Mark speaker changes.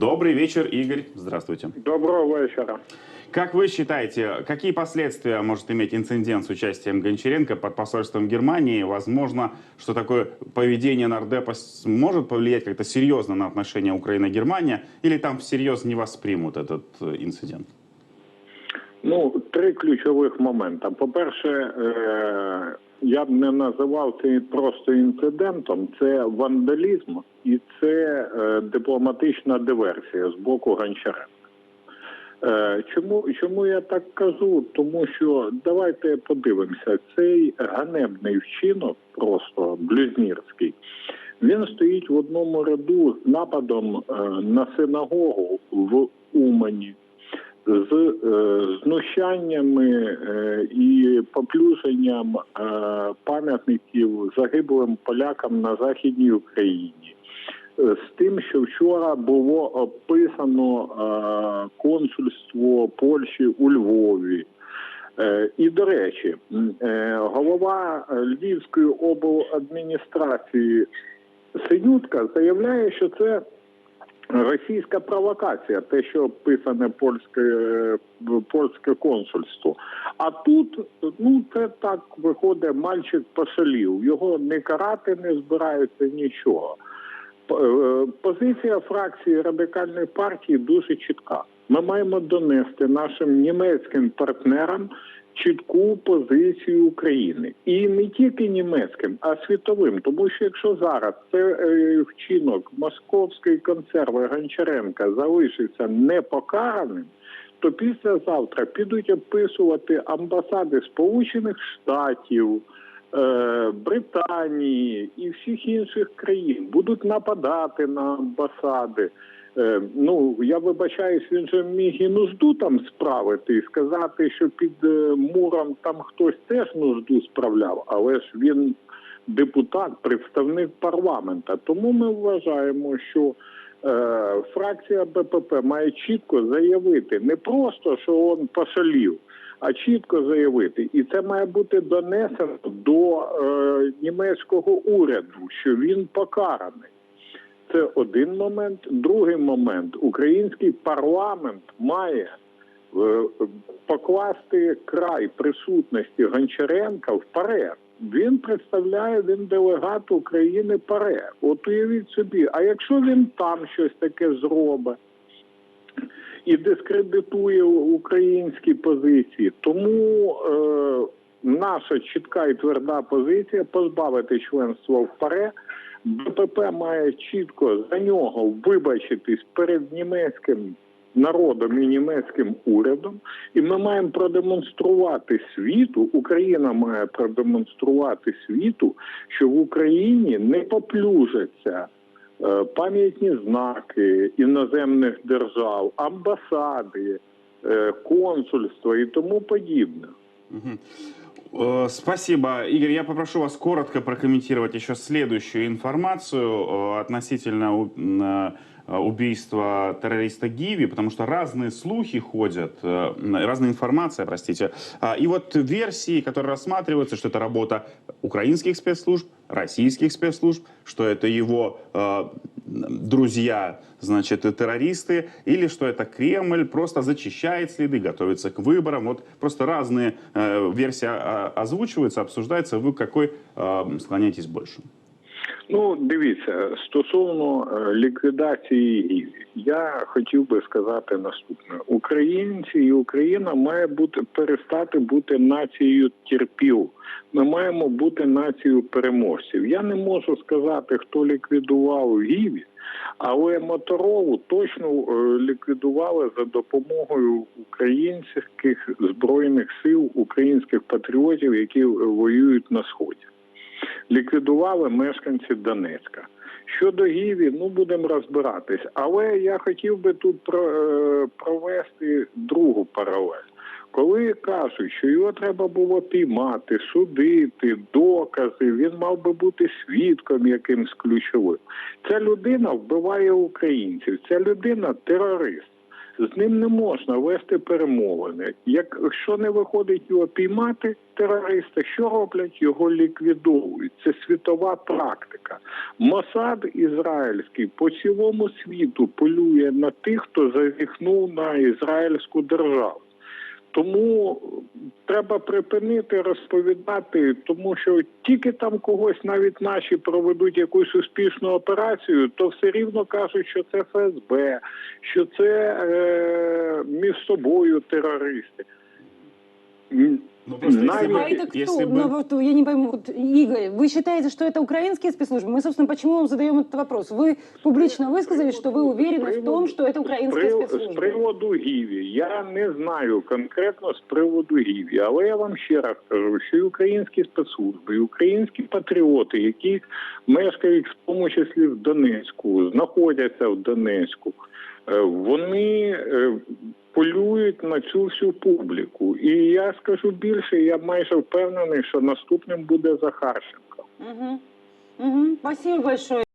Speaker 1: Добрый вечер, Игорь. Здравствуйте.
Speaker 2: Доброго вечора.
Speaker 1: Как вы считаете, какие последствия может иметь инцидент с участием Гончаренко под посольством Германии? Возможно, что такое поведение нардепа может повлиять как-то серьезно на отношения Украина-Германия? Или там всерьез не воспримут этот э, инцидент?
Speaker 2: Ну, три ключових моменти. По-перше, е, я б не називав це просто інцидентом, це вандалізм і це е, дипломатична диверсія з боку Гончаренка. Е, Чому, чому я так кажу? Тому що давайте подивимося, цей ганебний вчинок, просто блюзнірський, він стоїть в одному ряду з нападом на синагогу в Умані, з е, знущаннями е, і поплюженням е, пам'ятників загиблим полякам на західній Україні. З тим, що вчора було описано консульство Польщі у Львові. І до речі, голова Львівської обладміністрації Синютка заявляє, що це російська провокація, те, що описане польське, е, польське консульство. А тут ну це так виходить, мальчик пошалів. Його не карати не збираються нічого. Е, Позиція фракції радикальної партії дуже чітка. Ми маємо донести нашим німецьким партнерам чітку позицію України, і не тільки німецьким, а світовим. Тому що якщо зараз це е, вчинок московської консерви Гончаренка залишиться непокараним, то післязавтра підуть описувати амбасади Сполучених Штатів. е, Британії і всіх інших країн будуть нападати на амбасади. Е, Ну я вибачаюсь, він же міг і нужду там справити і сказати, що під е, муром там хтось теж нужду справляв, але ж він депутат, представник парламента. Тому ми вважаємо, що е, фракція БПП має чітко заявити не просто, що він пошалів, а чітко заявити, і це має бути донесено до е, німецького уряду, що він покараний. Це один момент. Другий момент: український парламент має е, покласти край присутності Гончаренка вперед. Він представляє він делегат України ПАРЕ. От уявіть собі, а якщо він там щось таке зробить і дискредитує українські позиції, тому е, наша чітка і тверда позиція позбавити членства в ПАРЕ. БПП має чітко за нього вибачитись перед німецьким народом і німецьким урядом, і ми маємо продемонструвати світу. Україна має продемонструвати світу, що в Україні не поплюжаться е, пам'ятні знаки іноземних держав, амбасади, е, консульства і тому подібне.
Speaker 1: Мгм. Э, Спасибо. Игорь, я попрошу вас коротко прокомментировать еще следующую информацию э, относительно у- м, э, убийства террориста Гиви, потому что разные слухи ходят, э, разная информация, простите. А, И вот версии, которые рассматриваются, что это работа украинских спецслужб, российских спецслужб, что это его э, друзья, значит, и террористы, или что это Кремль просто зачищает следы, готовится к выборам. Вот просто разные э, версии а, озвучиваются, обсуждаются. Вы какой э, склоняетесь больше?
Speaker 2: Ну, дивіться, стосовно е, ліквідації ГІВІ, я хотів би сказати наступне: українці і Україна має бути перестати бути нацією терпіл. Ми маємо бути нацією переможців. Я не можу сказати, хто ліквідував ГІВІ, але Моторову точно е, ліквідували за допомогою українських збройних сил, українських патріотів, які воюють на сході ліквідували мешканці Донецька. Щодо Гіві, ну будемо розбиратись. Але я хотів би тут про, е, провести другу паралель. Коли кажуть, що його треба було піймати, судити, докази, він мав би бути свідком якимсь ключовим. Ця людина вбиває українців, ця людина терорист. З ним не можна вести перемовини. Якщо не виходить його піймати терориста, що роблять? Його ліквідовують. Це світова практика. Мосад ізраїльський по цілому світу полює на тих, хто зазіхнув на ізраїльську державу. Тому треба припинити розповідати, тому що тільки там когось, навіть наші проведуть якусь успішну операцію, то все рівно кажуть, що це ФСБ, що це е, між собою терористи. М,
Speaker 1: Ну, просто
Speaker 2: Навіть-
Speaker 1: если бы-
Speaker 3: А это кто?
Speaker 1: если бы-
Speaker 3: Ну, вот я не пойму, вот, Игорь, вы считаете, что это украинские спецслужбы? Мы, собственно, почему вам задаем этот вопрос? Вы публично высказались, что вы уверены в том, что это украинские
Speaker 2: З
Speaker 3: спецслужбы.
Speaker 2: приводу Гіві я не знаю конкретно з приводу Гіві, але я вам ще раз кажу, що і українські спецслужби, і українські патріоти, які мешкають в тому числі в Донецьку, знаходяться в Донецьку, е, вони е, полюють на цю всю публіку. І я скажу більше, я майже впевнений, що наступним буде Захарченко.
Speaker 3: Угу. Угу. Спасибо большое.